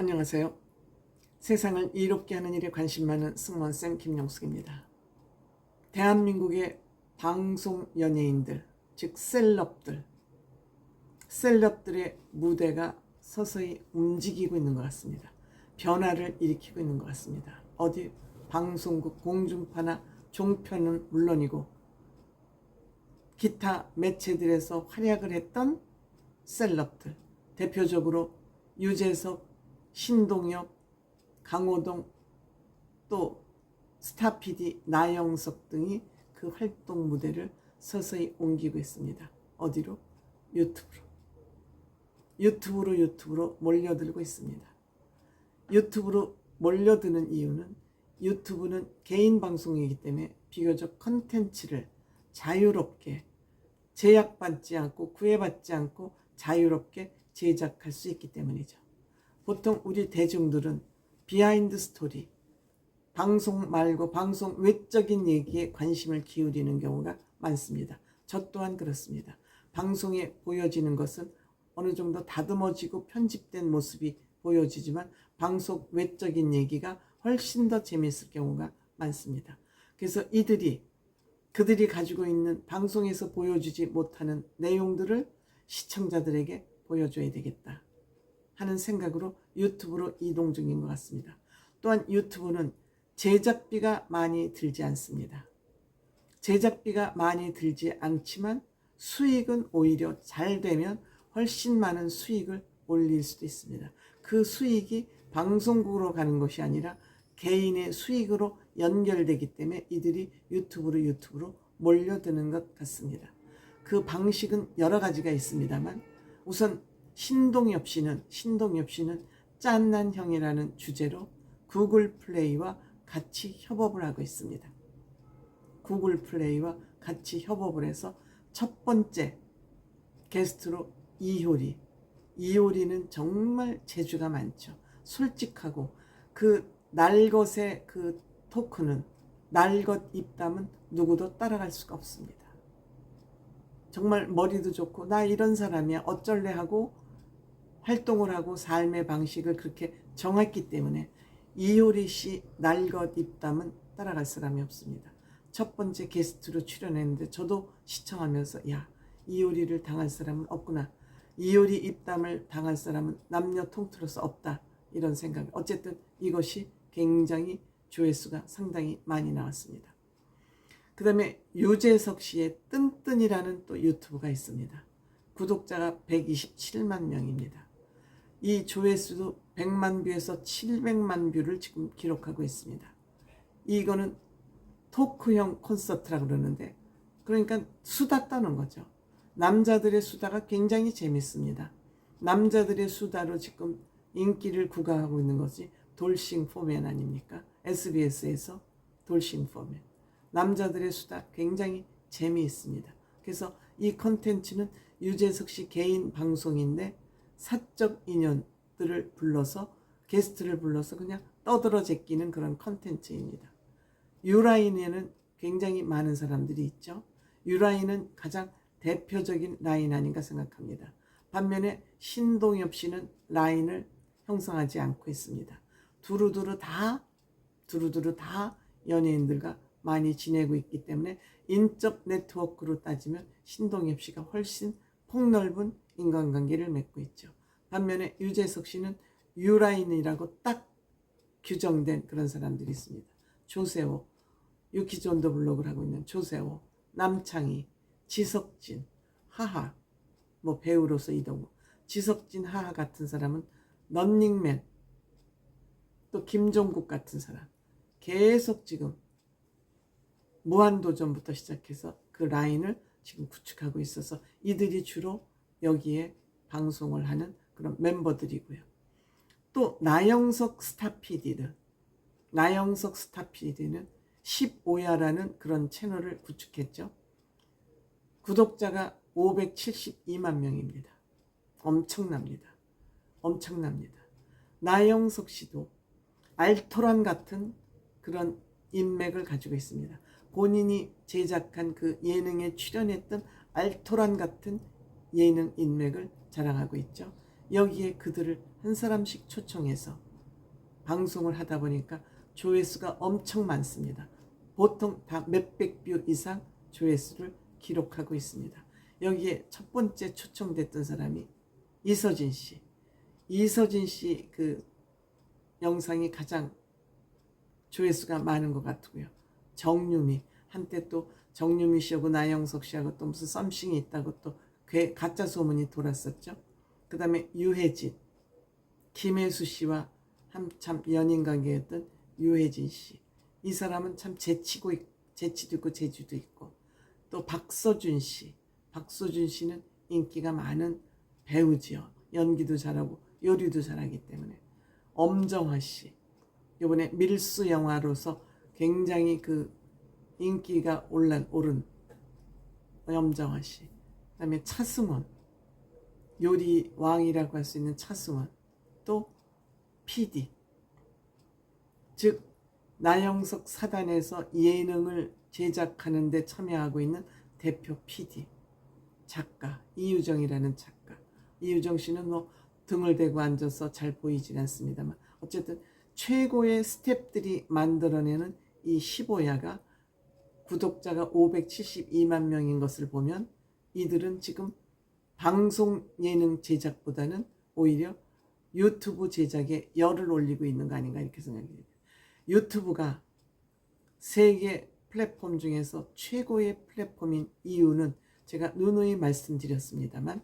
안녕하세요. 세상을 이롭게 하는 일에 관심 많은 승무원쌤 김영숙입니다. 대한민국의 방송 연예인들, 즉 셀럽들, 셀럽들의 무대가 서서히 움직이고 있는 것 같습니다. 변화를 일으키고 있는 것 같습니다. 어디 방송국 공중파나 종편은 물론이고 기타 매체들에서 활약을 했던 셀럽들, 대표적으로 유재석, 신동엽, 강호동, 또 스타피디 나영석 등이 그 활동 무대를 서서히 옮기고 있습니다. 어디로? 유튜브로. 유튜브로 유튜브로 몰려들고 있습니다. 유튜브로 몰려드는 이유는 유튜브는 개인 방송이기 때문에 비교적 컨텐츠를 자유롭게 제약받지 않고 구애받지 않고 자유롭게 제작할 수 있기 때문이죠. 보통 우리 대중들은 비하인드 스토리, 방송 말고 방송 외적인 얘기에 관심을 기울이는 경우가 많습니다. 저 또한 그렇습니다. 방송에 보여지는 것은 어느 정도 다듬어지고 편집된 모습이 보여지지만 방송 외적인 얘기가 훨씬 더 재미있을 경우가 많습니다. 그래서 이들이 그들이 가지고 있는 방송에서 보여주지 못하는 내용들을 시청자들에게 보여줘야 되겠다 하는 생각으로 유튜브로 이동 중인 것 같습니다. 또한 유튜브는 제작비가 많이 들지 않습니다. 제작비가 많이 들지 않지만 수익은 오히려 잘 되면 훨씬 많은 수익을 올릴 수도 있습니다. 그 수익이 방송국으로 가는 것이 아니라 개인의 수익으로 연결되기 때문에 이들이 유튜브로 유튜브로 몰려드는 것 같습니다. 그 방식은 여러 가지가 있습니다만 우선 신동엽 씨는 신동엽 씨는 짠난 형이라는 주제로 구글 플레이와 같이 협업을 하고 있습니다. 구글 플레이와 같이 협업을 해서 첫 번째 게스트로 이효리. 이효리는 정말 재주가 많죠. 솔직하고 그 날것의 그 토크는 날것 입담은 누구도 따라갈 수가 없습니다. 정말 머리도 좋고 나 이런 사람이야 어쩔래 하고 활동을 하고 삶의 방식을 그렇게 정했기 때문에 이효리 씨 날것 입담은 따라갈 사람이 없습니다. 첫 번째 게스트로 출연했는데 저도 시청하면서 야 이효리를 당할 사람은 없구나. 이효리 입담을 당할 사람은 남녀 통틀어서 없다. 이런 생각. 어쨌든 이것이 굉장히 조회수가 상당히 많이 나왔습니다. 그 다음에 유재석 씨의 뜬뜬이라는 또 유튜브가 있습니다. 구독자가 127만 명입니다. 이 조회수도 100만 뷰에서 700만 뷰를 지금 기록하고 있습니다. 이거는 토크형 콘서트라고 그러는데 그러니까 수다 떠는 거죠. 남자들의 수다가 굉장히 재밌습니다. 남자들의 수다로 지금 인기를 구가하고 있는 것이 돌싱 포맨 아닙니까? SBS에서 돌싱 포맨. 남자들의 수다 굉장히 재미있습니다. 그래서 이 컨텐츠는 유재석 씨 개인 방송인데 사적 인연들을 불러서 게스트를 불러서 그냥 떠들어 제끼는 그런 컨텐츠입니다. 유라인에는 굉장히 많은 사람들이 있죠. 유라인은 가장 대표적인 라인 아닌가 생각합니다. 반면에 신동엽 씨는 라인을 형성하지 않고 있습니다. 두루두루 다 두루두루 다 연예인들과 많이 지내고 있기 때문에 인적 네트워크로 따지면 신동엽 씨가 훨씬 폭넓은 인간관계를 맺고 있죠. 반면에 유재석 씨는 유라인이라고 딱 규정된 그런 사람들이 있습니다. 조세호, 유키존더 블록을 하고 있는 조세호, 남창희, 지석진, 하하, 뭐 배우로서 이동우, 지석진, 하하 같은 사람은 런닝맨, 또 김종국 같은 사람 계속 지금 무한도전부터 시작해서 그 라인을 지금 구축하고 있어서 이들이 주로 여기에 방송을 하는 그런 멤버들이고요. 또 나영석 스타피디는 나영석 스타피디는 15야라는 그런 채널을 구축했죠. 구독자가 572만 명입니다. 엄청납니다. 엄청납니다. 나영석 씨도 알토란 같은 그런 인맥을 가지고 있습니다. 본인이 제작한 그 예능에 출연했던 알토란 같은 예능 인맥을 자랑하고 있죠. 여기에 그들을 한 사람씩 초청해서 방송을 하다 보니까 조회수가 엄청 많습니다. 보통 다 몇백 뷰 이상 조회수를 기록하고 있습니다. 여기에 첫 번째 초청됐던 사람이 이서진 씨. 이서진 씨 그 영상이 가장 조회수가 많은 것 같고요. 정유미 한때 또 정유미 씨하고 나영석 씨하고 또 무슨 썸씽이 있다고 또 괴- 가짜 소문이 돌았었죠. 그 다음에 유혜진, 김혜수 씨와 한참 연인 관계였던 유혜진 씨. 이 사람은 참 재치고 있- 재치도 있고 재주도 있고 또 박서준 씨. 박서준 씨는 인기가 많은 배우지요. 연기도 잘하고 요리도 잘하기 때문에 엄정화 씨. 이번에 밀수 영화로서 굉장히 그 인기가 올라 오른 엄정화 씨. 그다음에 차승원. 요리 왕이라고 할 수 있는 차승원. 또 PD. 즉 나영석 사단에서 예능을 제작하는 데 참여하고 있는 대표 PD. 작가 이유정이라는 작가. 이유정 씨는 뭐 등을 대고 앉아서 잘 보이진 않습니다만 어쨌든 최고의 스탭들이 만들어내는 이 15야가 구독자가 572만 명인 것을 보면 이들은 지금 방송 예능 제작보다는 오히려 유튜브 제작에 열을 올리고 있는 거 아닌가 이렇게 생각이 됩니다. 유튜브가 세계 플랫폼 중에서 최고의 플랫폼인 이유는 제가 누누이 말씀드렸습니다만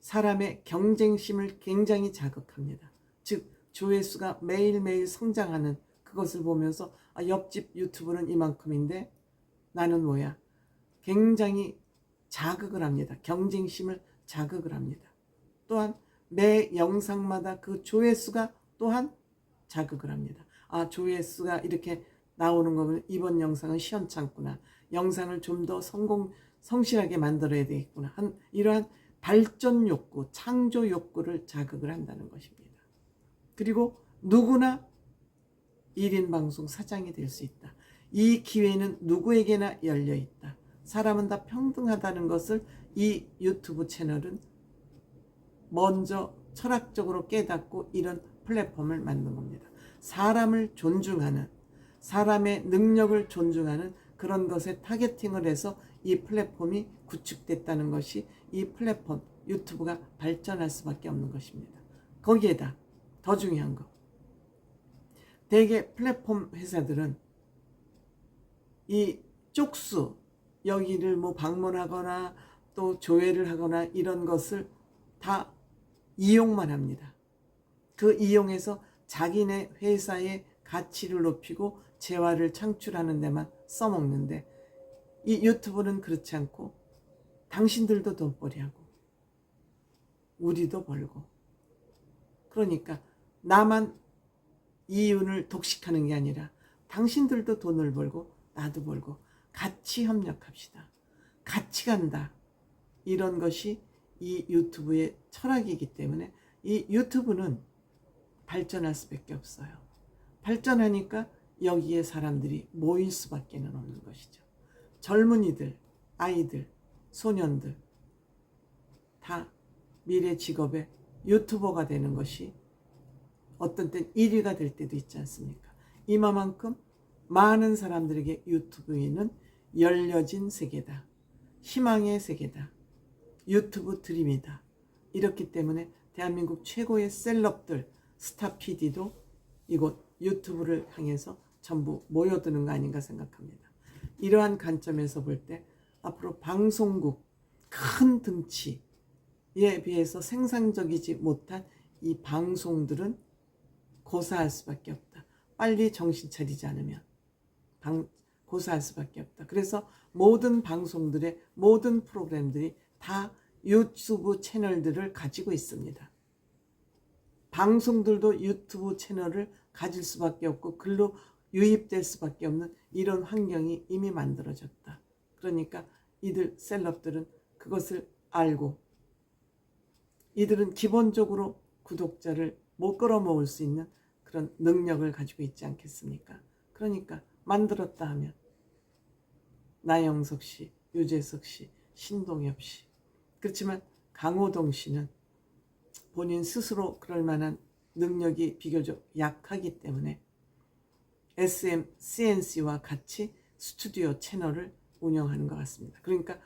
사람의 경쟁심을 굉장히 자극합니다. 즉 조회수가 매일매일 성장하는 그것을 보면서 아, 옆집 유튜브는 이만큼인데 나는 뭐야? 굉장히 자극을 합니다. 경쟁심을 자극을 합니다. 또한 매 영상마다 그 조회수가 또한 자극을 합니다. 아, 조회수가 이렇게 나오는 거면 이번 영상은 시원찮구나. 영상을 좀 더 성공, 성실하게 만들어야 되겠구나. 한, 이러한 발전 욕구, 창조 욕구를 자극을 한다는 것입니다. 그리고 누구나 1인 방송 사장이 될 수 있다. 이 기회는 누구에게나 열려 있다. 사람은 다 평등하다는 것을 이 유튜브 채널은 먼저 철학적으로 깨닫고 이런 플랫폼을 만든 겁니다. 사람을 존중하는, 사람의 능력을 존중하는 그런 것에 타겟팅을 해서 이 플랫폼이 구축됐다는 것이 이 플랫폼 유튜브가 발전할 수밖에 없는 것입니다. 거기에다 더 중요한 거. 대개 플랫폼 회사들은 이 쪽수 여기를 뭐 방문하거나 또 조회를 하거나 이런 것을 다 이용만 합니다. 그 이용해서 자기네 회사의 가치를 높이고 재화를 창출하는 데만 써먹는데 이 유튜브는 그렇지 않고 당신들도 돈벌이하고 우리도 벌고 그러니까 나만 이윤을 독식하는 게 아니라 당신들도 돈을 벌고 나도 벌고 같이 협력합시다. 같이 간다. 이런 것이 이 유튜브의 철학이기 때문에 이 유튜브는 발전할 수밖에 없어요. 발전하니까 여기에 사람들이 모일 수밖에 없는 것이죠. 젊은이들, 아이들, 소년들 다 미래 직업에 유튜버가 되는 것이 어떤 땐 1위가 될 때도 있지 않습니까? 이마만큼 많은 사람들에게 유튜브에는 열려진 세계다. 희망의 세계다. 유튜브 드림이다. 이렇기 때문에 대한민국 최고의 셀럽들, 스타 PD도 이곳 유튜브를 향해서 전부 모여드는 거 아닌가 생각합니다. 이러한 관점에서 볼 때 앞으로 방송국 큰 등치에 비해서 생산적이지 못한 이 방송들은 고사할 수밖에 없다. 빨리 정신 차리지 않으면 방, 고사할 수밖에 없다. 그래서 모든 방송들의 모든 프로그램들이 다 유튜브 채널들을 가지고 있습니다. 방송들도 유튜브 채널을 가질 수밖에 없고 글로 유입될 수밖에 없는 이런 환경이 이미 만들어졌다. 그러니까 이들 셀럽들은 그것을 알고 이들은 기본적으로 구독자를 못 끌어모을 수 있는 그런 능력을 가지고 있지 않겠습니까? 그러니까 만들었다 하면 나영석 씨, 유재석 씨, 신동엽 씨 그렇지만 강호동 씨는 본인 스스로 그럴 만한 능력이 비교적 약하기 때문에 SM, CNC와 같이 스튜디오 채널을 운영하는 것 같습니다. 그러니까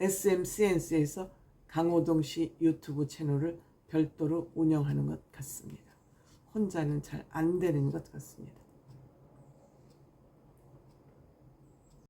SM, CNC에서 강호동 씨 유튜브 채널을 별도로 운영하는 것 같습니다. 혼자는 잘 안 되는 것 같습니다.